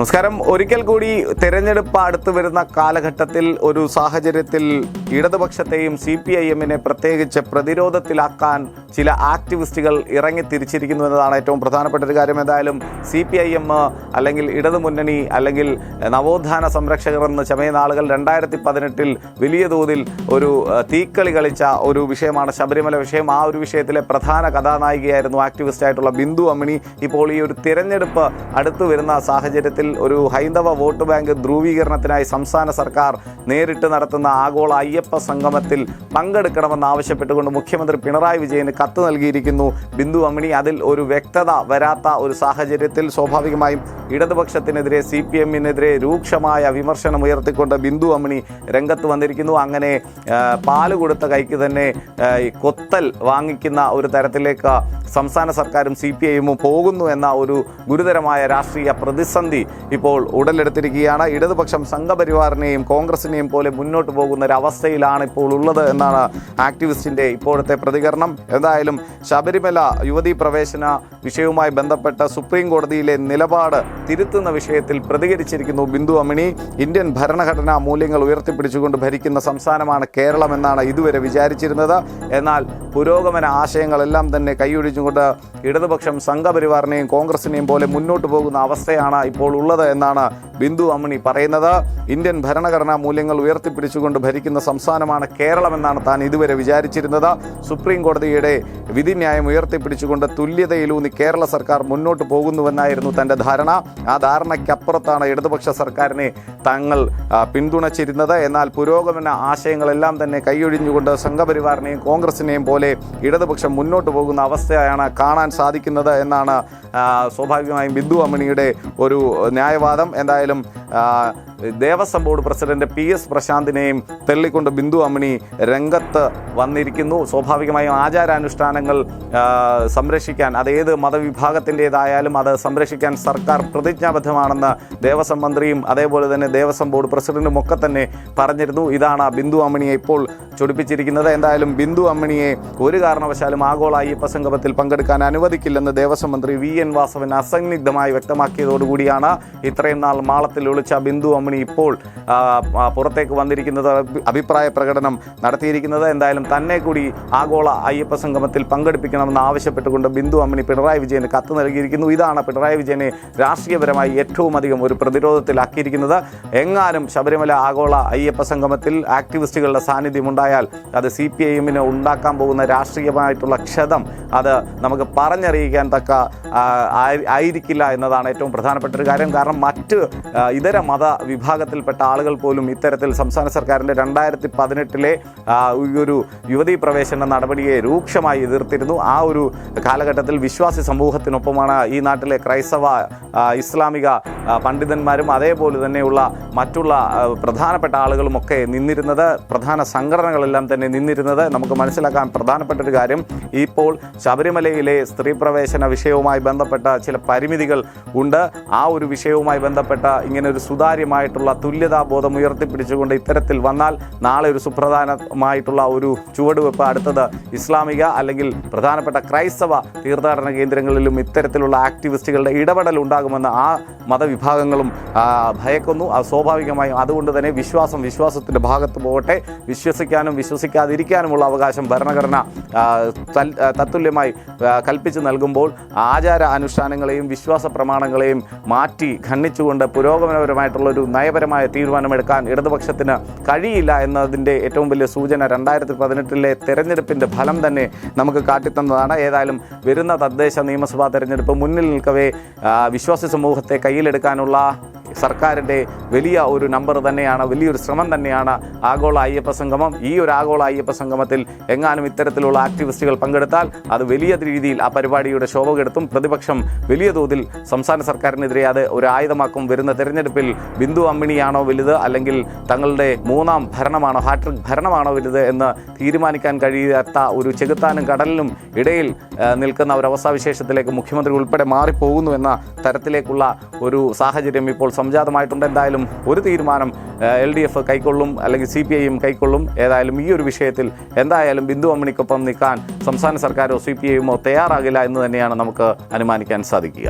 നമസ്കാരം. ഒരിക്കൽ കൂടി തെരഞ്ഞെടുപ്പ് അടുത്ത് വരുന്ന കാലഘട്ടത്തിൽ ഒരു സാഹചര്യത്തിൽ ഇടതുപക്ഷത്തെയും സി പി ഐ എമ്മിനെ പ്രത്യേകിച്ച് പ്രതിരോധത്തിലാക്കാൻ ചില ആക്ടിവിസ്റ്റുകൾ ഇറങ്ങി തിരിച്ചിരിക്കുന്നു എന്നതാണ് ഏറ്റവും പ്രധാനപ്പെട്ട ഒരു കാര്യം. എന്തായാലും സി പി ഐ എം അല്ലെങ്കിൽ ഇടതുമുന്നണി അല്ലെങ്കിൽ നവോത്ഥാന സംരക്ഷകർ എന്ന് ചമയുന്ന ആളുകൾ രണ്ടായിരത്തി പതിനെട്ടിൽ വലിയ തോതിൽ ഒരു തീക്കളി കളിച്ച ഒരു വിഷയമാണ് ശബരിമല വിഷയം. ആ ഒരു വിഷയത്തിലെ പ്രധാന കഥാനായികയായിരുന്നു ആക്ടിവിസ്റ്റ് ആയിട്ടുള്ള ബിന്ദു അമ്മിണി. ഇപ്പോൾ ഈ ഒരു തിരഞ്ഞെടുപ്പ് അടുത്തു വരുന്ന സാഹചര്യത്തിൽ ഒരു ഹൈന്ദവ വോട്ട് ബാങ്ക് ധ്രുവീകരണത്തിനായി സംസ്ഥാന സർക്കാർ നേരിട്ട് നടത്തുന്ന ആഗോള അയ്യപ്പ സംഗമത്തിൽ പങ്കെടുക്കണമെന്ന് ആവശ്യപ്പെട്ടുകൊണ്ട് മുഖ്യമന്ത്രി പിണറായി വിജയന് കത്ത് നൽകിയിരിക്കുന്നു. ബിന്ദു അമ്മിണി അതിൽ ഒരു വ്യക്തത വരാത്ത ഒരു സാഹചര്യത്തിൽ സ്വാഭാവികമായും ഇടതുപക്ഷത്തിനെതിരെ സി പി എമ്മിനെതിരെ രൂക്ഷമായ വിമർശനം ഉയർത്തിക്കൊണ്ട് ബിന്ദു അമ്മിണി രംഗത്ത് വന്നിരിക്കുന്നു. അങ്ങനെ പാൽ കൊടുത്ത കൈക്ക് തന്നെ കൊത്തൽ വാങ്ങിക്കുന്ന ഒരു തരത്തിലേക്ക് സംസ്ഥാന സർക്കാരും സി പി ഐഎമ്മും പോകുന്നു എന്ന ഒരു ഗുരുതരമായ രാഷ്ട്രീയ പ്രതിസന്ധി ഇപ്പോൾ ഉടലെടുത്തിരിക്കുകയാണ്. ഇടതുപക്ഷം സംഘപരിവാറിനെയും കോൺഗ്രസിനെയും പോലെ മുന്നോട്ട് പോകുന്ന ഒരു അവസ്ഥയിലാണ് ഇപ്പോൾ ഉള്ളത് എന്നാണ് ആക്ടിവിസ്റ്റിന്റെ ഇപ്പോഴത്തെ പ്രതികരണം. എന്തായാലും ശബരിമല യുവതീ പ്രവേശന വിഷയവുമായി ബന്ധപ്പെട്ട സുപ്രീം കോടതിയിലെ നിലപാട് തിരുത്തുന്ന വിഷയത്തിൽ പ്രതികരിച്ചിരിക്കുന്നു ബിന്ദു അമിണി. ഇന്ത്യൻ ഭരണഘടനാ മൂല്യങ്ങൾ ഉയർത്തിപ്പിടിച്ചുകൊണ്ട് ഭരിക്കുന്ന സംസ്ഥാനമാണ് കേരളം എന്നാണ് ഇതുവരെ വിചാരിച്ചിരുന്നത്. എന്നാൽ പുരോഗമന ആശയങ്ങളെല്ലാം തന്നെ കൈയൊഴിച്ചുകൊണ്ട് ഇടതുപക്ഷം സംഘപരിവാറിനെയും കോൺഗ്രസിനെയും പോലെ മുന്നോട്ട് പോകുന്ന അവസ്ഥയാണ് ഇപ്പോൾ ഉള്ളത് എന്നാണ് ബിന്ദു അമ്മിണി പറയുന്നത്. ഇന്ത്യൻ ഭരണഘടനാ മൂല്യങ്ങൾ ഉയർത്തിപ്പിടിച്ചുകൊണ്ട് ഭരിക്കുന്ന സംസ്ഥാനമാണ് കേരളമെന്നാണ് താൻ ഇതുവരെ വിചാരിച്ചിരുന്നത്. സുപ്രീം കോടതിയുടെ വിധിന്യായം ഉയർത്തിപ്പിടിച്ചുകൊണ്ട് തുല്യതയിലൂന്നി കേരള സർക്കാർ മുന്നോട്ട് പോകുന്നുവെന്നായിരുന്നു തന്റെ ധാരണ. ആ ധാരണയ്ക്കപ്പുറത്താണ് ഇടതുപക്ഷ സർക്കാരിനെ തങ്ങൾ പിന്തുണച്ചിരുന്നത്. എന്നാൽ പുരോഗമന ആശയങ്ങളെല്ലാം തന്നെ കൈയൊഴിഞ്ഞുകൊണ്ട് സംഘപരിവാറിനെയും കോൺഗ്രസിനെയും പോലെ ഇടതുപക്ഷം മുന്നോട്ട് പോകുന്ന അവസ്ഥയാണ് കാണാൻ സാധിക്കുന്നത് എന്നാണ് സ്വാഭാവികമായും ബിന്ദു അമ്മിണിയുടെ ഒരു ന്യായവാദം എന്തായാലും Devaswom board president P S പ്രശാന്തിനെയും തള്ളിക്കൊണ്ട് ബിന്ദു അമ്മിണി രംഗത്ത് വന്നിരിക്കുന്നു. സ്വാഭാവികമായും ആചാരാനുഷ്ഠാനങ്ങൾ സംരക്ഷിക്കാൻ അത് ഏത് മതവിഭാഗത്തിന്റെതായാലും അത് സംരക്ഷിക്കാൻ സർക്കാർ പ്രതിജ്ഞാബദ്ധമാണെന്ന് ദേവസ്വം മന്ത്രിയും അതേപോലെ തന്നെ ദേവസ്വം ബോർഡ് പ്രസിഡന്റും ഒക്കെ തന്നെ പറഞ്ഞിരുന്നു. ഇതാണ് ബിന്ദു അമ്മിണിയെ ഇപ്പോൾ ചൊടിപ്പിച്ചിരിക്കുന്നത്. എന്തായാലും ബിന്ദു അമ്മിണിയെ ഒരു കാരണവശാലും ആഗോള അയ്യപ്പ സംഗമത്തിൽ പങ്കെടുക്കാൻ അനുവദിക്കില്ലെന്ന് ദേവസ്വം മന്ത്രി വി എൻ വാസവൻ അസന്നിഗ്ധമായി വ്യക്തമാക്കിയതോടുകൂടിയാണ് ഇത്രയും നാൾ മാളത്തിൽ ഒളിച്ച ബിന്ദു അമ്മിണി ഇപ്പോൾ ആ, ആ, പുറത്തേക്ക് വന്നിരിക്കുന്നത് അഭിപ്രായ പ്രകടനം നടത്തിയിരിക്കുന്നത്. എന്തായാലും തന്നെ കൂടി ആഗോള അയ്യപ്പ സംഗമത്തിൽ പങ്കെടുപ്പിക്കണമെന്ന് ആവശ്യപ്പെട്ടുകൊണ്ട് ബിന്ദു അമ്മണി പിണറായി വിജയന് കത്ത് നൽകിയിരിക്കുന്നു. ഇതാണ് പിണറായി വിജയനെ രാഷ്ട്രീയപരമായി ഏറ്റവും അധികം ഒരു പ്രതിരോധത്തിലാക്കിയിരിക്കുന്നത്. എങ്ങാനും ശബരിമല ആഗോള അയ്യപ്പ സംഗമത്തിൽ ആക്ടിവിസ്റ്റുകളുടെ സാന്നിധ്യം ഉണ്ടായാൽ അത് സി പി ഐ എമ്മിന് ഉണ്ടാക്കാൻ പോകുന്ന രാഷ്ട്രീയമായിട്ടുള്ള ക്ഷതം അത് നമുക്ക് പറഞ്ഞറിയിക്കാൻ തക്ക ആയിരിക്കില്ല എന്നതാണ് ഏറ്റവും പ്രധാനപ്പെട്ട ഒരു കാര്യം. കാരണം മറ്റ് ഇതര മത വിഭാഗത്തിൽപ്പെട്ട ആളുകൾ പോലും ഇത്തരത്തിൽ സംസ്ഥാന സർക്കാരിന്റെ രണ്ടായിരത്തി പതിനെട്ടിലെ ഈ ഒരു യുവതീ പ്രവേശന നടപടിയെ രൂക്ഷമായി എതിർത്തിരുന്നു. ആ ഒരു കാലഘട്ടത്തിൽ വിശ്വാസി സമൂഹത്തിനൊപ്പമാണ് ഈ നാട്ടിലെ ക്രൈസ്തവ ഇസ്ലാമിക പണ്ഡിതന്മാരും അതേപോലെ തന്നെയുള്ള മറ്റുള്ള പ്രധാനപ്പെട്ട ആളുകളുമൊക്കെ നിന്നിരുന്നത് പ്രധാന സംഘടനകളെല്ലാം തന്നെ നിന്നിരുന്നത്. നമുക്ക് മനസ്സിലാക്കാൻ പ്രധാനപ്പെട്ട ഒരു കാര്യം ഇപ്പോൾ ശബരിമലയിലെ സ്ത്രീ പ്രവേശന വിഷയവുമായി ബന്ധപ്പെട്ട ചില പരിമിതികൾ ഉണ്ട്. ആ ഒരു വിഷയവുമായി ബന്ധപ്പെട്ട ഇങ്ങനെ ഒരു സുതാര്യമായിട്ടുള്ള തുല്യതാ ബോധം ഉയർത്തിപ്പിടിച്ചുകൊണ്ട് ഇത്തരത്തിൽ വന്നാൽ നാളെ ഒരു സുപ്രധാനമായിട്ടുള്ള ഒരു ചുവടുവെപ്പ് അടുത്തത് ഇസ്ലാമിക അല്ലെങ്കിൽ പ്രധാനപ്പെട്ട ക്രൈസ്തവ തീർത്ഥാടന കേന്ദ്രങ്ങളിലും ഇത്തരത്തിലുള്ള ആക്ടിവിസ്റ്റുകളുടെ ഇടപെടൽ ഉണ്ടാകുമെന്ന് ആ മതവിഭാഗങ്ങളും ആ, ഭയക്കുന്നു. സ്വാഭാവികമായും അതുകൊണ്ട് തന്നെ വിശ്വാസം വിശ്വാസത്തിന്റെ ഭാഗത്ത് പോകട്ടെ. വിശ്വസിക്കാനും വിശ്വസിക്കാതിരിക്കാനുമുള്ള അവകാശം ഭരണഘടന തത്തുല്യമായി കൽപ്പിച്ചു നൽകുമ്പോൾ ആചാര അനുഷ്ഠാനങ്ങളെയും വിശ്വാസ പ്രമാണങ്ങളെയും മാറ്റി ഖണ്ഡിച്ചുകൊണ്ട് പുരോഗമനപരമായിട്ടുള്ള ഒരു നയപരമായ തീരുമാനമെടുക്കാൻ ഇടതുപക്ഷത്തിന് കഴിയില്ല എന്നതിന്റെ ഏറ്റവും വലിയ സൂചന രണ്ടായിരത്തി പതിനെട്ടിലെ തെരഞ്ഞെടുപ്പിന്റെ ഫലം തന്നെ നമുക്ക് കാട്ടിത്തന്നതാണ്. ഏതായാലും വരുന്ന തദ്ദേശ നിയമസഭാ തെരഞ്ഞെടുപ്പ് മുന്നിൽ നിൽക്കവേ വിശ്വാസി സമൂഹത്തെ കയ്യിലെടുക്കാനുള്ള സർക്കാരിന്റെ വലിയ ഒരു നമ്പർ തന്നെയാണ് വലിയൊരു ശ്രമം തന്നെയാണ് ആഗോള അയ്യപ്പ സംഗമം. ഈ ഒരു ആഗോള അയ്യപ്പ സംഗമത്തിൽ എങ്ങാനും ഇത്തരത്തിലുള്ള ആക്ടിവിസ്റ്റുകൾ പങ്കെടുത്താൽ അത് വലിയ രീതിയിൽ ആ പരിപാടിയുടെ ശോഭ കെടുത്തും പ്രതിപക്ഷം വലിയ തോതിൽ സംസ്ഥാന സർക്കാരിനെതിരെ അത് ഒരു ആയുധമാക്കും വരുന്ന തെരഞ്ഞെടുപ്പിൽ ബിന്ദു അമ്മിണിയാണോ വലുത് അല്ലെങ്കിൽ തങ്ങളുടെ മൂന്നാം ഭരണമാണോ ഹാട്രിക് ഭരണമാണോ വലുത് എന്ന് തീരുമാനിക്കാൻ കഴിയാത്ത ഒരു ചെകുത്താനും കടലിനും ഇടയിൽ നിൽക്കുന്ന ഒരു അവസ്ഥാവിശേഷത്തിലേക്ക് മുഖ്യമന്ത്രി ഉൾപ്പെടെ മാറിപ്പോകുന്നു എന്ന തരത്തിലേക്കുള്ള ഒരു സാഹചര്യം ഇപ്പോൾ സംജാതമായിട്ടുണ്ട്. എന്തായാലും ഒരു തീരുമാനം എൽ ഡി എഫ് കൈക്കൊള്ളും അല്ലെങ്കിൽ സി പി ഐയും കൈക്കൊള്ളും. ഏതായാലും ഈ ഒരു വിഷയത്തിൽ എന്തായാലും ബിന്ദു അമ്മണിക്കൊപ്പം നിൽക്കാൻ സംസ്ഥാന സർക്കാരോ സി പി ഐയുമോ തയ്യാറാകില്ല എന്ന് തന്നെയാണ് നമുക്ക് അനുമാനിക്കാൻ സാധിക്കുക.